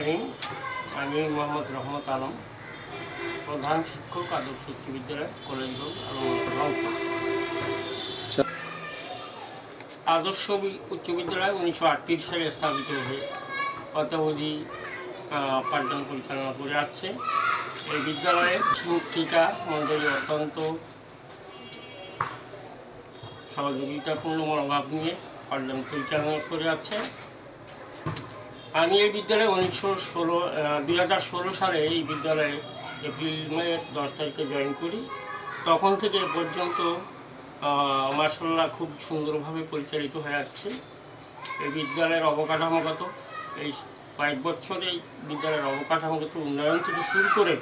আমি মোহাম্মদ রহমত আলম প্রধান শিক্ষক আদর্শ উচ্চ বিদ্যালয় কলেজ রোড রংপুর। আদর্শ উচ্চ বিদ্যালয় উনিশশো আটত্রিশ সালে স্থাপিত হয়ে আহ, পাঠদান পরিচালনা করে আসছে। এই বিদ্যালয়ের শিক্ষিকা মণ্ডলী অত্যন্ত সহযোগিতাপূর্ণ মনোভাব নিয়ে পাঠদান পরিচালনা করে আসছে। আমি এই বিদ্যালয়ে উনিশশো ষোলো দুই হাজার ষোলো সালে এই বিদ্যালয়ে এপ্রিল মেয়ের দশ তারিখে জয়েন করি। তখন থেকে পর্যন্ত মার্শাল্লাহ খুব সুন্দরভাবে পরিচালিত হয়ে যাচ্ছে এই বিদ্যালয়ের অবকাঠামোগত, এই কয়েক বছর এই বিদ্যালয়ের অবকাঠামোগত উন্নয়ন থেকে শুরু করে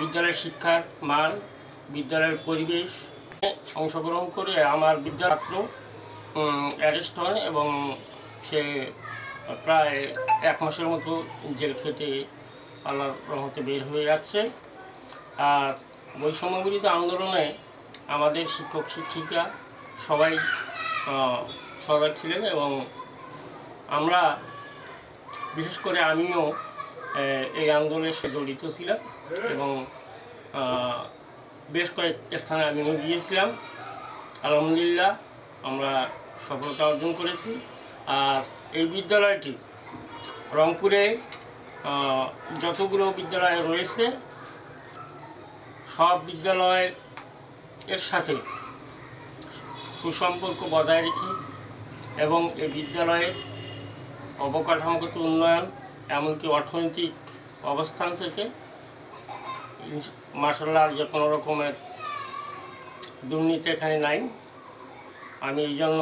বিদ্যালয়ের শিক্ষার মান, বিদ্যালয়ের পরিবেশ অংশগ্রহণ করে আমার বিদ্যাছাত্র অ্যারেস্ট হন এবং সে প্রায় এক মাসের মতো জেল খেতে আল্লাহর রহমতে বের হয়ে যাচ্ছে আর বৈষম্য বিরোধী আন্দোলনে আমাদের শিক্ষক, শিক্ষিকা সবাই সজাগ ছিলেন এবং আমরা বিশেষ করে আমিও এই আন্দোলনের সাথে জড়িত ছিলাম এবং বেশ কয়েক স্থানে আমিও গিয়েছিলাম। আলহামদুলিল্লাহ আমরা সফলতা অর্জন করেছি। আর এই বিদ্যালয়টি রংপুরে যতগুলো বিদ্যালয় রয়েছে, সব বিদ্যালয় এর সাথে সুসম্পর্ক বজায় রেখে এবং এই বিদ্যালয়ের অবকাঠামোগত উন্নয়ন এমনকি অর্থনৈতিক অবস্থান থেকে মার্শাল্লাহ যে কোনো রকমের দুর্নীতি এখানে নাই। আমি এই জন্য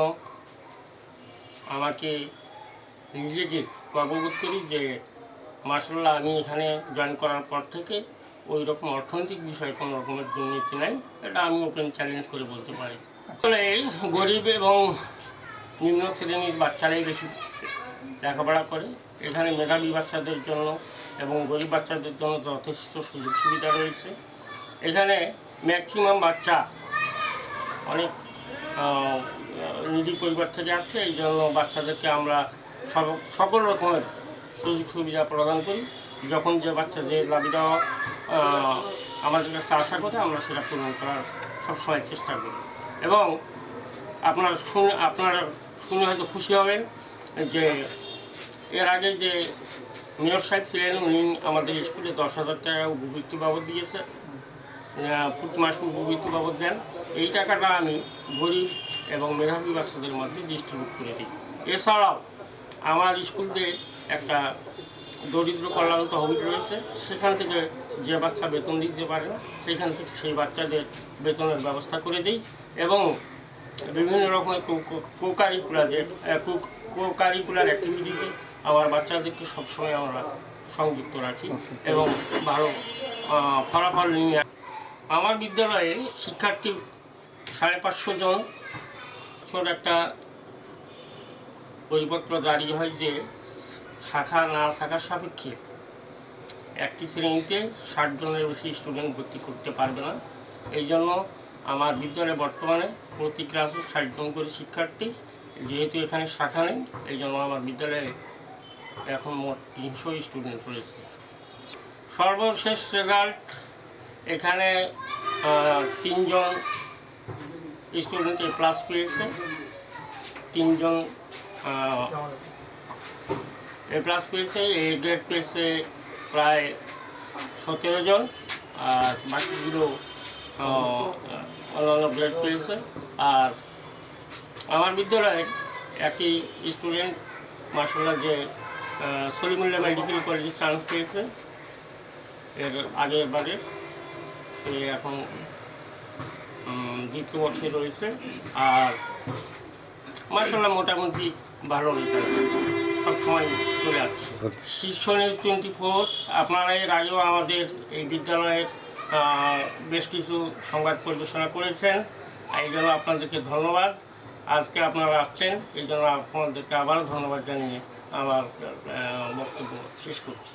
আমাকে নিজেকে গর্ববোধ করি যে মার্শাল্লাহ আমি এখানে জয়েন করার পর থেকে ওই রকম অর্থনৈতিক বিষয়ে কোনো রকমের দুর্নীতি নাই। এটা আমি ওপেন চ্যালেঞ্জ করে বলতে পারি। আসলে গরিব এবং নিম্ন শ্রেণির বাচ্চারাই বেশি লেখাপড়া করে। এখানে মেধাবী বাচ্চাদের জন্য এবং গরিব বাচ্চাদের জন্য যথেষ্ট সুযোগ সুবিধা রয়েছে। এখানে ম্যাক্সিমাম বাচ্চা অনেক আহ, নিজি পরিবার থেকে আসছে। এই জন্য বাচ্চাদেরকে আমরা সকল রকমের সুযোগ সুবিধা প্রদান করি। যখন যে বাচ্চা যে দাবি দেওয়া আহ, আমাদের কাছে আশা করে আমরা সেটা পূরণ করার সবসময় চেষ্টা করি। এবং আপনারা শুনে আপনারা শুনে হয়তো খুশি হবেন যে এর আগে যে মেয়র সাহেব ছিলেন উনি আমাদের স্কুলে দশ হাজার টাকা উপবৃত্তি বাবদ দিয়েছে। প্রতি মাসে উপবৃত্তি বাবদ দেন। এই টাকাটা আমি গরিব এবং মেধাবী বাচ্চাদের মধ্যে ডিস্ট্রিবিউট করে দিই। এছাড়াও আমার স্কুলতে একটা দরিদ্র কল্যাণ তহবিল রয়েছে। সেখান থেকে যে বাচ্চা বেতন দিতে পারে না সেখান থেকে সেই বাচ্চাদের বেতনের ব্যবস্থা করে দিই এবং বিভিন্ন রকমের কো কারিকুলার যে কো কারিকুলার অ্যাক্টিভিটিসে আমার বাচ্চাদেরকে সবসময় আমরা সংযুক্ত রাখি এবং ভালো ফলাফল নিয়ে আমার বিদ্যালয়ে শিক্ষার্থী সাড়ে পাঁচশো জন, ছোট একটা পরিপত্র জারি হয় যে শাখা না থাকার সাপেক্ষে একটি শ্রেণীতে ষাট জনের বেশি স্টুডেন্ট ভর্তি করতে পারবে না। এই জন্য আমার বিদ্যালয়ে বর্তমানে প্রতি ক্লাসে ষাট জন করে শিক্ষার্থী। যেহেতু এখানে শাখা নেই, এই জন্য আমার বিদ্যালয়ে এখন মোট তিনশো স্টুডেন্ট রয়েছে। সর্বশেষ রেজাল্ট এখানে তিনজন স্টুডেন্ট এ প্লাস পেয়েছে। তিনজন এ প্লাস পেয়েছে এ গ্রেড পেয়েছে প্রায় সতেরো জন, আর বাকিগুলো অন্যান্য গ্রেড পেয়েছে। আর আমার বিদ্যালয়ের একটি স্টুডেন্ট মার্শাল্লাহ যে সলিমুল্লাহ মেডিকেল কলেজে চান্স পেয়েছে, এর আগের বারে। সে এখন দ্বিতীয় বর্ষে রয়েছে। আর মার্শাল্লাহ মোটামুটি ভালো রেজাল্ট সবসময় চলে আসছে। শীর্ষ নিউজ টোয়েন্টি ফোর আপনারা এর আগেও আমাদের এই বিদ্যালয়ের বেশ কিছু সংবাদ পরিবেশনা করেছেন। এই জন্য আপনাদেরকে ধন্যবাদ। আজকে আপনারা আসছেন এই জন্য আপনাদেরকে আবারও ধন্যবাদ জানিয়ে আমার বক্তব্য শেষ করছি।